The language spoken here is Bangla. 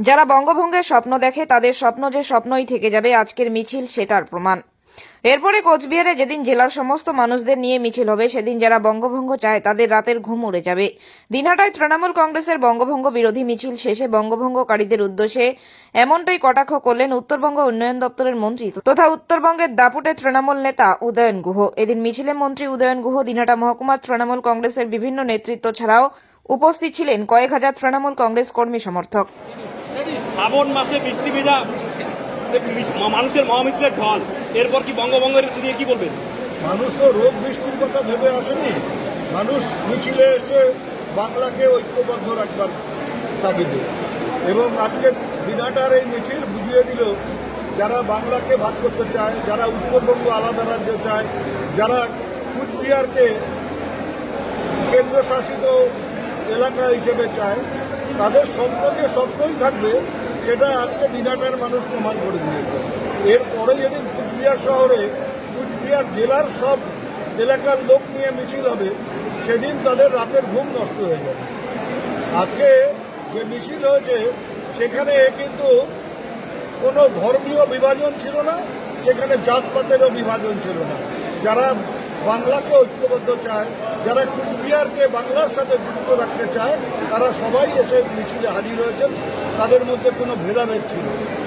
যারা বঙ্গভঙ্গের স্বপ্ন দেখে, তাদের স্বপ্ন যে স্বপ্নই থেকে যাবে, আজকের মিছিল সেটার প্রমাণ। এরপরে কোচবিহারে যেদিন জেলার সমস্ত মানুষদের নিয়ে মিছিল হবে, সেদিন যারা বঙ্গভঙ্গ চায়, তাদের রাতের ঘুম উড়ে যাবে। দিনহাটায় তৃণমূল কংগ্রেসের বঙ্গভঙ্গ বিরোধী মিছিল শেষে বঙ্গভঙ্গকারীদের উদ্দেশ্যে এমনটাই কটাক্ষ করলেন উত্তরবঙ্গ উন্নয়ন দপ্তরের মন্ত্রী তথা উত্তরবঙ্গের দাপুটে তৃণমূল নেতা উদয়ন গুহ। এদিন মিছিলে মন্ত্রী উদয়ন গুহ দিনহাটা মহকুমার তৃণমূল কংগ্রেসের বিভিন্ন নেতৃত্ব ছাড়াও উপস্থিত ছিলেন কয়েক হাজার তৃণমূল কংগ্রেস কর্মী সমর্থক। শ্রাবণ মাসে বৃষ্টি ভেজা মানুষের মহামিছিলের ঢল। এরপর কি বঙ্গভঙ্গের নিয়ে কি বলবেন? মানুষ তো রোগ বৃষ্টির কথা ভেবে আসেনি। মানুষ মিছিলে এসে বাংলাকে ঐক্যবদ্ধ রাখবার তাগিদে এবং আজকে দিনাটার এই মিছিল বুঝিয়ে দিল, যারা বাংলাকে ভাগ করতে চায়, যারা উত্তরবঙ্গ আলাদা রাজ্য চায়, যারা কুচবিহারকে কেন্দ্রশাসিত এলাকা হিসেবে চায়, তাদের স্বপ্ন যে স্বপ্নই থাকবে সেটা আজকে দিনাটার মানুষ প্রমাণ করে দিয়েছে। এরপরে যেদিন কুচবিহার শহরে কুচবিহার জেলার সব এলাকার লোক নিয়ে মিছিল হবে, সেদিন তাদের রাতের ঘুম নষ্ট হয়ে যাবে। আজকে যে মিছিল হয়েছে, সেখানে কিন্তু কোনো ধর্মীয় বিভাজন ছিল না, সেখানে জাতপাতেরও বিভাজন ছিল না। যারা বাংলাকে ঐক্যবদ্ধ চায় যারা কুচবিহারকে বাংলার সাথে যুক্ত রাখতে চায়, তারা সবাই এসে মিছিলে হাজির হয়েছেন তাদের মধ্যে কোনো ভেদাভেদ ছিল না।